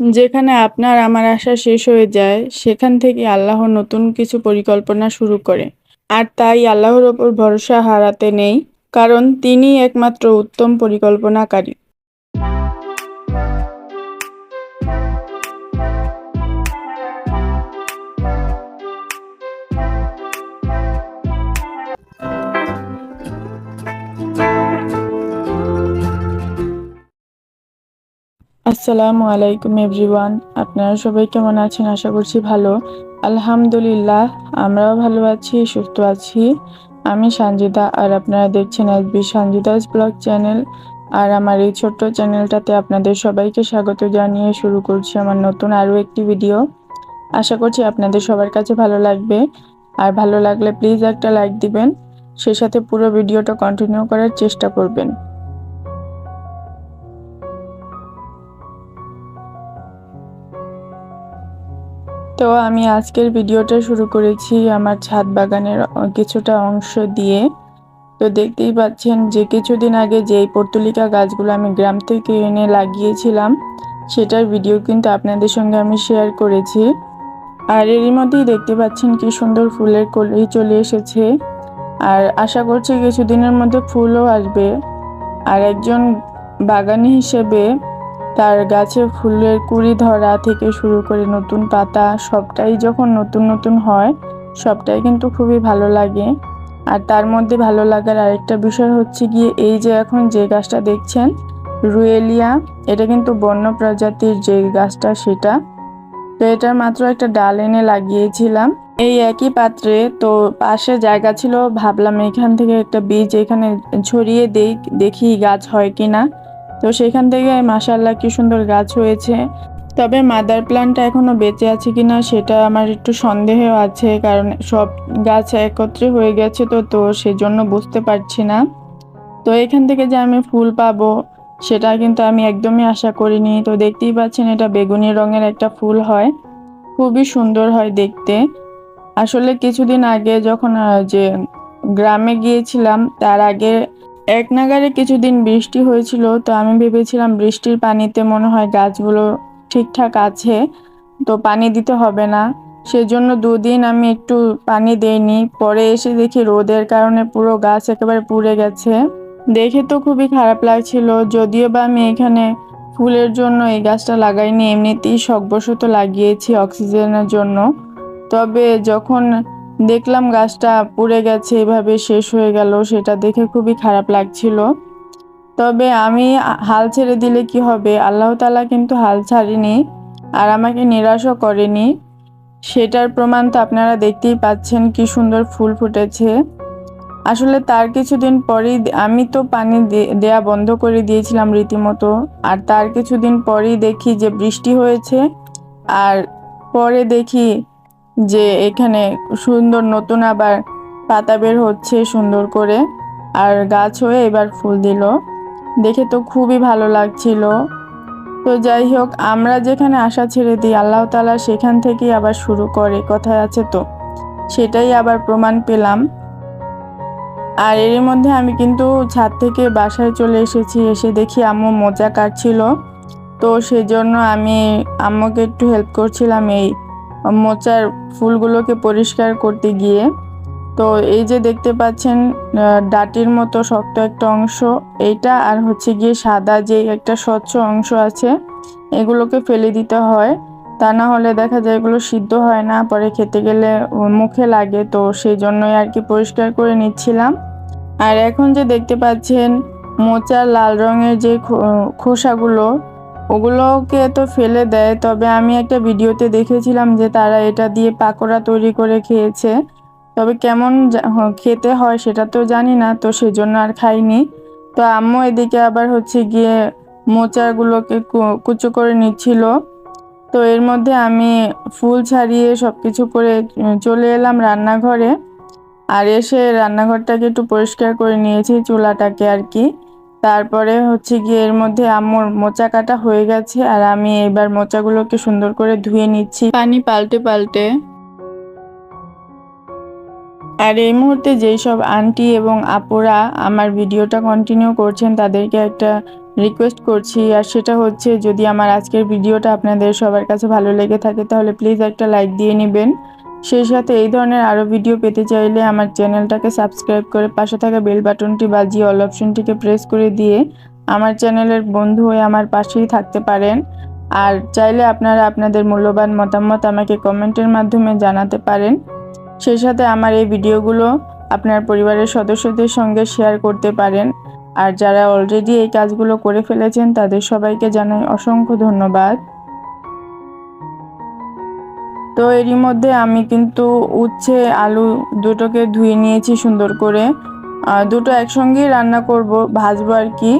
যেখানে আপনার আমার আশা শেষ হয়ে যায়, সেখান থেকে আল্লাহ নতুন কিছু পরিকল্পনা শুরু করে। আর তাই আল্লাহর ওপর ভরসা হারাতে নেই, কারণ তিনি একমাত্র উত্তম পরিকল্পনাকারী। আসসালামু আলাইকুম এভরিওয়ান। আপনারা সবাই কেমন আছেন? আশা করছি ভালো। আলহামদুলিল্লাহ, আমরাও ভালো আছি, সুস্থ আছি। আমি সঞ্জিতা আর আপনারা দেখছেন এসবি সঞ্জিতাস ব্লগ চ্যানেল। আর আমার এই ছোট্ট চ্যানেলটাতে আপনাদের সবাইকে স্বাগত জানিয়ে শুরু করছি আমার নতুন আরও একটি ভিডিও। আশা করছি আপনাদের সবার কাছে ভালো লাগবে। আর ভালো লাগলে প্লিজ একটা লাইক দিবেন। সে সাথে পুরো ভিডিওটা কন্টিনিউ করার চেষ্টা করবেন। তো আমি আজকের ভিডিওটা শুরু করেছি আমার ছাদ বাগানের কিছুটা অংশ দিয়ে। তো দেখতেই পাচ্ছেন যে কিছুদিন আগে যেই পর্তুলিকা গাছগুলো আমি গ্রাম থেকে এনে লাগিয়েছিলাম, সেটার ভিডিও কিন্তু আপনাদের সঙ্গে আমি শেয়ার করেছি। আর এরই মধ্যেই দেখতে পাচ্ছেন কি সুন্দর ফুলের কলি চলে এসেছে। আর আশা করছি কিছুদিনের মধ্যে ফুলও আসবে। আর একজন বাগানি হিসেবে তার গাছে ফুলের কুড়ি ধরা থেকে শুরু করে নতুন পাতা, সবটাই যখন নতুন নতুন হয়, সবটাই কিন্তু খুবই ভালো লাগে। আর তার মধ্যে ভালো লাগার আরেকটা বিষয় হচ্ছে গিয়ে এই যে এখন যে গাছটা দেখছেন, রুয়েলিয়া, এটা কিন্তু বন্য প্রজাতির যে গাছটা সেটা। তো এটার মাত্র একটা ডাল এনে লাগিয়েছিলাম। এই একই পাত্রে তো পাশে জায়গা ছিল, ভাবলাম এখান থেকে একটা বীজ এখানে ছড়িয়ে দেই, দেখি গাছ হয় কিনা। তো সেখান থেকে মাসাল্লাহ কি সুন্দর গাছ হয়েছে। তবে মাদার প্লান্টটা এখনও বেঁচে আছে কিনা সেটা আমার একটু সন্দেহ আছে, কারণ সব গাছ একত্রে হয়ে গেছে তো তো সেজন্য বুঝতে পারছি না। তো এখান থেকে যে আমি ফুল পাবো সেটা কিন্তু আমি একদমই আশা করিনি। তো দেখতেই পাচ্ছেন এটা বেগুনি রঙের একটা ফুল হয়, খুবই সুন্দর হয় দেখতে। আসলে কিছুদিন আগে যখন যে গ্রামে গিয়েছিলাম, তার আগে এক নাগারে কিছুদিন বৃষ্টি হয়েছিল, তো আমি ভেবেছিলাম বৃষ্টির পানিতে মনে হয় গাছগুলো ঠিকঠাক আছে, তো পানি দিতে হবে না। সেজন্য দুদিন আমি একটু পানি দেইনি। পরে এসে দেখি রোদের কারণে পুরো গাছ একেবারে পুড়ে গেছে। দেখে তো খুবই খারাপ লাগছিল, যদিও বা আমি এখানে ফুলের জন্য এই গাছটা লাগাইনি, এমনিতেই শখবশত লাগিয়েছি অক্সিজেনের জন্য। তবে যখন দেখলাম গাছটা পুড়ে গেছে, এভাবে শেষ হয়ে গেল, সেটা দেখে খুবই খারাপ লাগছিল। তবে আমি হাল ছেড়ে দিলে কি হবে? আল্লাহ তালা কিন্তু হাল ছাড়িনি আর আমাকে নিরাশও করেনি। সেটার প্রমাণ তো আপনারা দেখতেই পাচ্ছেন, কি সুন্দর ফুল ফুটেছে। আসলে তার কিছুদিন পরেই আমি তো পানি দেয়া বন্ধ করে দিয়েছিলাম রীতিমতো। আর তার কিছুদিন পরেই দেখি যে বৃষ্টি হয়েছে, আর পরে দেখি যে এখানে সুন্দর নতুন আবার পাতা বের হচ্ছে সুন্দর করে। আর গাছ হয়ে এবার ফুল দিল। দেখে তো খুবই ভালো লাগছিল। তো যাই হোক, আমরা যেখানে আশা ছেড়ে দিই, আল্লাহ তালা সেখান থেকেই আবার শুরু করে কথায় আছে তো। সেটাই আবার প্রমাণ পেলাম। আর এর মধ্যে আমি কিন্তু ছাদ থেকে বাসায় চলে এসেছি, এসে দেখি আম্মু মোজা কাটছিল। তো সেজন্য আমি আম্মুকে একটু হেল্প করছিলাম এই মোচার ফুলগুলোকে পরিষ্কার করতে গিয়ে, তো এই যে দেখতে পাচ্ছেন ডাটির মতো শক্ত একটা অংশ, এইটা আর হচ্ছে গিয়ে সাদা যে একটা স্বচ্ছ অংশ আছে, এগুলোকে ফেলে দিতে হয়। তা না হলে দেখা যায় এগুলো সিদ্ধ হয় না, পরে খেতে গেলে মুখে লাগে, তো সেই জন্যই আর কি পরিষ্কার করে নিচ্ছিলাম। আর এখন যে দেখতে পাচ্ছেন, মোচার লাল রঙের যে খোসাগুলো ওগুলোকে তো ফেলে দেয়। তবে আমি একটা ভিডিওতে দেখেছিলাম যে তারা এটা দিয়ে পাকোড়া তৈরি করে খেয়েছে। তবে কেমন খেতে হয় সেটা তো জানি না, তো সেজন্য আর খাইনি। তো আম্মু এদিকে আবার হচ্ছে গিয়ে মোচাগুলোকে কুচো করে নিচ্ছিল। তো এর মধ্যে আমি ফুল ছাড়িয়ে সব কিছু করে চলে এলাম রান্নাঘরে। আর এসে রান্নাঘরটাকে একটু পরিষ্কার করে নিয়েছি চুলাটাকে আর কি। তারপরে হচ্ছে গিয়ে এর মধ্যে আম্মুর মোচা কাটা হয়ে গেছে আর আমি এবার মোচাগুলোকে সুন্দর করে ধুয়ে নিচ্ছি। পানি পাল্টে পাল্টে। আর এই মুহূর্তে যেই সব আন্টি এবং আপুরা আমার ভিডিওটা কন্টিনিউ করছেন, তাদেরকে একটা রিকোয়েস্ট করছি। আর সেটা হচ্ছে, যদি আমার আজকের ভিডিওটা আপনাদের সবার কাছে ভালো লেগে থাকে, তাহলে প্লিজ একটা লাইক দিয়ে নেবেন। সেই সাথে এই ধরনের আরও ভিডিও পেতে চাইলে আমার চ্যানেলটাকে সাবস্ক্রাইব করে পাশে থাকা বেল বাটনটি বাজিয়ে অল অপশনটিকে প্রেস করে দিয়ে আমার চ্যানেলের বন্ধু হয়ে আমার পাশেই থাকতে পারেন। আর চাইলে আপনারা আপনাদের মূল্যবান মতামত আমাকে কমেন্টের মাধ্যমে জানাতে পারেন। সেই সাথে আমার এই ভিডিওগুলো আপনার পরিবারের সদস্যদের সঙ্গে শেয়ার করতে পারেন। আর যারা অলরেডি এই কাজগুলো করে ফেলেছেন তাদের সবাইকে জানাই অসংখ্য ধন্যবাদ। তো এরই মধ্যে আমি কিন্তু উচ্ছে, আলু দুটোকে ধুয়ে নিয়েছি সুন্দর করে। দুটো একসঙ্গেই রান্না করব, ভাজবো আর কি।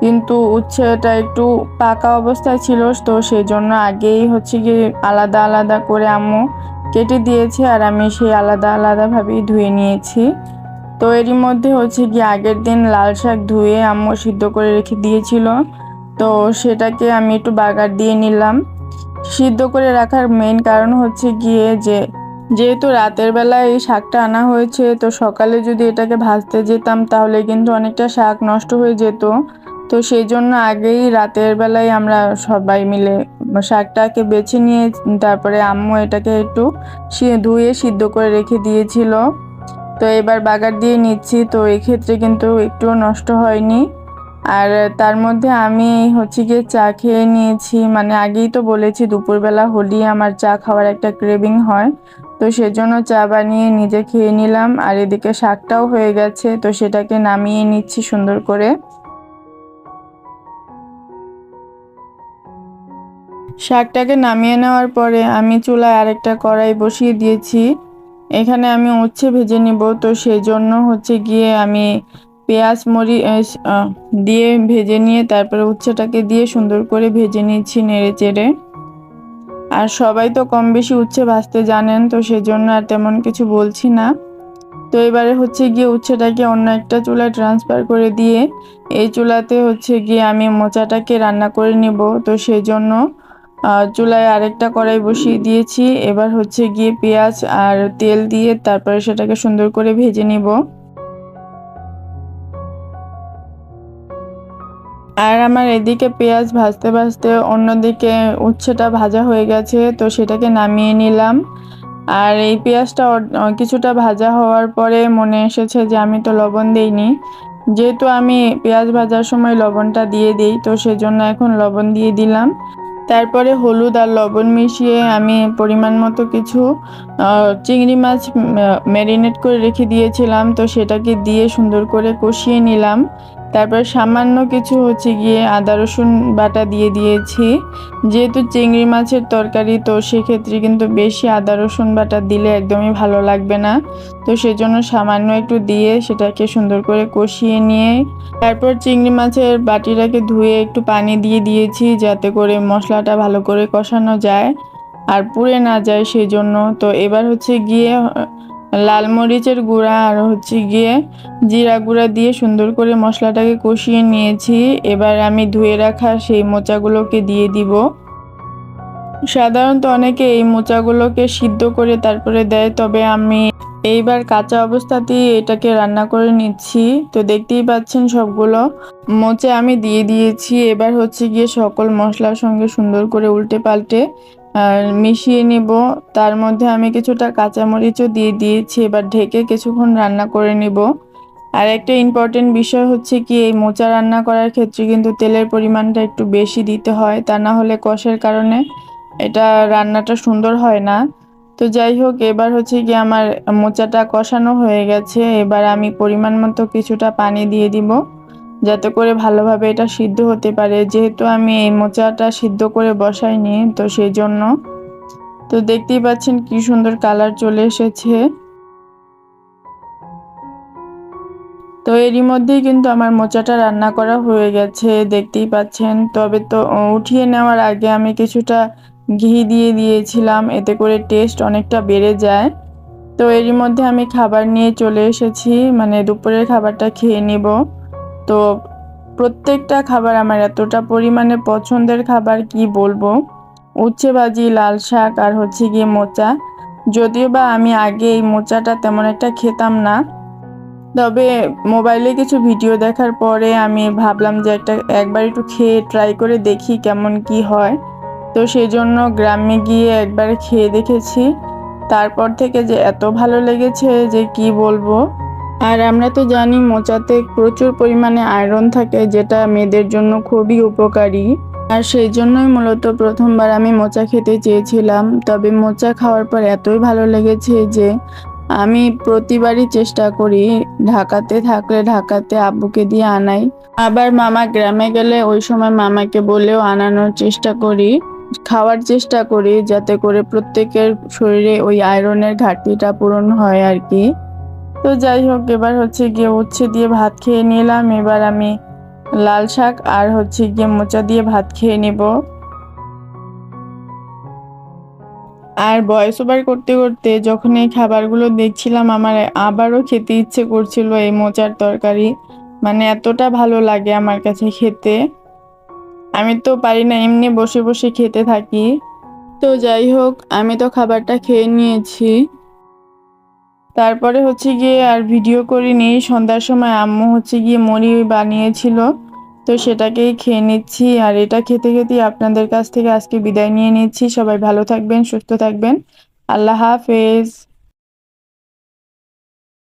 কিন্তু উচ্ছেটা একটু পাকা অবস্থায় ছিল, তো সেই জন্য আগেই হচ্ছে কি আলাদা আলাদা করে আম্মু কেটে দিয়েছে আর আমি সেই আলাদা আলাদাভাবেই ধুয়ে নিয়েছি। তো এরই মধ্যে হচ্ছে কি আগের দিন লাল শাক ধুয়ে আম্মু সিদ্ধ করে রেখে দিয়েছিল। তো সেটাকে আমি একটু বাগার দিয়ে নিলাম। সিদ্ধ করে রাখার মেইন কারণ হচ্ছে গিয়ে যে, যেহেতু রাতের বেলায় এই শাকটা আনা হয়েছে, তো সকালে যদি এটাকে ভাজতে যেতাম তাহলে কিন্তু অনেকটা শাক নষ্ট হয়ে যেত। তো সেই জন্য আগেই রাতের বেলায় আমরা সবাই মিলে শাকটাকে বেছে নিয়ে, তারপরে আম্মু এটাকে একটু ধুয়ে সিদ্ধ করে রেখে দিয়েছিল। তো এবার বাগার দিয়ে নিচ্ছি, তো এক্ষেত্রে কিন্তু একটুও নষ্ট হয়নি। আর তার মধ্যে আমি হচ্ছে গিয়ে চা খেয়ে নিয়েছি। মানে আগেই তো বলেছি দুপুরবেলা হলেই আমার চা খাওয়ার একটা ক্রেভিং হয়। তো সেজন্য চা বানিয়ে নিজে খেয়ে নিলাম। আর এদিকে শাকটাও হয়ে গেছে, তো সেটাকে নামিয়ে নিচ্ছি সুন্দর করে। শাকটাকে নামিয়ে নেওয়ার পরে আমি চুলায় আরেকটা কড়াই বসিয়ে দিয়েছি। এখানে আমি উচ্ছে ভেজে নিব, তো সেই জন্য হচ্ছে গিয়ে আমি পেঁয়াজ মরি দিয়ে ভেজে নিয়ে তারপরে উচ্ছেটাকে দিয়ে সুন্দর করে ভেজে নিচ্ছি নেড়ে চেড়ে। আর সবাই তো কম বেশি উচ্ছে ভাজতে জানেন, তো সেজন্য আর তেমন কিছু বলছি না। তো এবারে হচ্ছে গিয়ে উচ্ছেটাকে অন্য একটা চুলায় ট্রান্সফার করে দিয়ে, এই চুলাতে হচ্ছে গিয়ে আমি মোচাটাকে রান্না করে নিব। তো সেই জন্য চুলায় আরেকটা কড়াই বসিয়ে দিয়েছি। এবার হচ্ছে গিয়ে পেঁয়াজ আর তেল দিয়ে তারপরে সেটাকে সুন্দর করে ভেজে নিব। আর আমার এদিকে পেঁয়াজ ভাজতে ভাজতে অন্যদিকে উচ্ছেটা ভাজা হয়ে গেছে, তো সেটাকে নামিয়ে নিলাম। আর এই পেঁয়াজটা কিছুটা ভাজা হওয়ার পরে মনে এসেছে যে আমি তো লবণ দিইনি। যেহেতু আমি পেঁয়াজ ভাজার সময় লবণটা দিয়ে দিই, তো সেজন্য এখন লবণ দিয়ে দিলাম। তারপরে হলুদ আর লবণ মিশিয়ে আমি পরিমাণ মতো কিছু চিংড়ি মাছ ম্যারিনেট করে রেখে দিয়েছিলাম, তো সেটাকে দিয়ে সুন্দর করে কষিয়ে নিলাম। তারপর সামান্য কিছু হচ্ছে গিয়ে আদা, রসুন বাটা দিয়ে দিয়েছি। যেহেতু চিংড়ি মাছের তরকারি, তো সেক্ষেত্রে কিন্তু বেশি আদা, রসুন বাটা দিলে একদমই ভালো লাগবে না। তো সেজন্য সামান্য একটু দিয়ে সেটাকে সুন্দর করে কষিয়ে নিয়ে, তারপর চিংড়ি মাছের বাটিটাকে ধুয়ে একটু পানি দিয়ে দিয়েছি যাতে করে মশলাটা ভালো করে কষানো যায় আর পুড়ে না যায় সেই জন্য তো এবার হচ্ছে গিয়ে লাল মরিচের গুঁড়া আর হচ্ছে গিয়ে জিরা গুঁড়া দিয়ে সুন্দর করে মশলাটাকে কষিয়ে নিয়েছি। এবার আমি ধুয়ে রাখা সেই মোচাগুলোকে দিয়ে দিব। সাধারণত অনেকে এই মোচাগুলোকে সিদ্ধ করে তারপরে দেয়, তবে আমি এইবার কাঁচা অবস্থাতেই এটাকে রান্না করে নিচ্ছি। তো দেখতেই পাচ্ছেন সবগুলো মোচে আমি দিয়ে দিয়েছি। এবার হচ্ছে গিয়ে সকল মশলার সঙ্গে সুন্দর করে উল্টে পাল্টে মিশিয়ে নিব। তার মধ্যে আমি কিছুটা কাঁচামরিচও দিয়ে দিয়েছি। এবার ঢেকে কিছুক্ষণ রান্না করে নিব। আর একটা ইম্পর্টেন্ট বিষয় হচ্ছে কি, এই মোচা রান্না করার ক্ষেত্রে কিন্তু তেলের পরিমাণটা একটু বেশি দিতে হয়। তা না হলে কষের কারণে এটা রান্নাটা সুন্দর হয় না। তো যাই হোক, এবার হচ্ছে কি আমার মোচাটা কষানো হয়ে গেছে। এবার আমি পরিমাণ মতো কিছুটা পানি দিয়ে দিব। যাতে করে ভালোভাবে এটা সিদ্ধ হতে পারে। যেহেতু আমি এই মোচাটা সিদ্ধ করে বসাইনি, তো সেই জন্য। তো দেখতেই পাচ্ছেন কি সুন্দর কালার চলে এসেছে। তো এরই মধ্যেই কিন্তু আমার মোচাটা রান্না করা হয়ে গেছে, দেখতেই পাচ্ছেন। তবে তো উঠিয়ে নেওয়ার আগে আমি কিছুটা ঘি দিয়ে দিয়েছিলাম, এতে করে টেস্ট অনেকটা বেড়ে যায়। তো এরই মধ্যে আমি খাবার নিয়ে চলে এসেছি মানে দুপুরের খাবারটা খেয়ে নিব। তো প্রত্যেকটা খাবার আমার এতটা পরিমাণে পছন্দের খাবার কি বলব? উচ্ছে ভাজি, লাল শাক আর হচ্ছে গিয়ে মোচা। যদিও বা আমি আগে এই মোচাটা তেমন একটা খেতাম না। তবে মোবাইলে কিছু ভিডিও দেখার পরে আমি ভাবলাম যে একটা একবার একটু খেয়ে ট্রাই করে দেখি কেমন কি হয়। তো সেই জন্য গ্রামে গিয়ে একবার খেয়ে দেখেছি। তারপর থেকে যে এত ভালো লেগেছে যে কি বলব? আর আমরা তো জানি মোচাতে প্রচুর পরিমাণে আয়রন থাকে, যেটা মেয়েদের জন্য খুবই উপকারী। আর সেই জন্যই মূলত প্রথমবার আমি মোচা খেতে চেয়েছিলাম, তবে মোচা খাওয়ার পর এতই ভালো লেগেছে যে আমি প্রতিবারই চেষ্টা করি ঢাকাতে থাকলে ঢাকাতে আব্বুকে দিয়ে আনাই। আবার মামা গ্রামে গেলে ওই সময় মামাকে বলেও আনানোর চেষ্টা করি, খাওয়ার চেষ্টা করি, যাতে করে প্রত্যেকের শরীরে ওই আয়রনের ঘাটতিটা পূরণ হয় আর কি। তো যাই হোক, এবার হচ্ছে গিয়ে উচ্ছে দিয়ে ভাত খেয়ে নিলাম। এবার আমি লাল শাক আর হচ্ছে গিয়ে মোচা দিয়ে ভাত খেয়ে নেব। আর ভয়েস ওভার করতে করতে যখন এই খাবারগুলো দেখছিলাম, আমার আবারও খেতে ইচ্ছে করছিল এই মোচার তরকারি। মানে এতটা ভালো লাগে আমার কাছে খেতে। আমি তো পারি না, এমনি বসে বসে খেতে থাকি। তো যাই হোক, আমি তো খাবারটা খেয়ে নিয়েছি। তারপরে হচ্ছে গিয়ে আর ভিডিও করিনি। সন্ধ্যার সময় আম্মু হচ্ছে গিয়ে মরি বানিয়েছিল। তো সেটাকেই খেয়ে নিচ্ছি। আর এটা খেতে খেতেই আপনাদের কাছ থেকে আজকে বিদায় নিয়ে নিচ্ছি। সবাই ভালো থাকবেন, সুস্থ থাকবেন। আল্লাহ হাফেজ।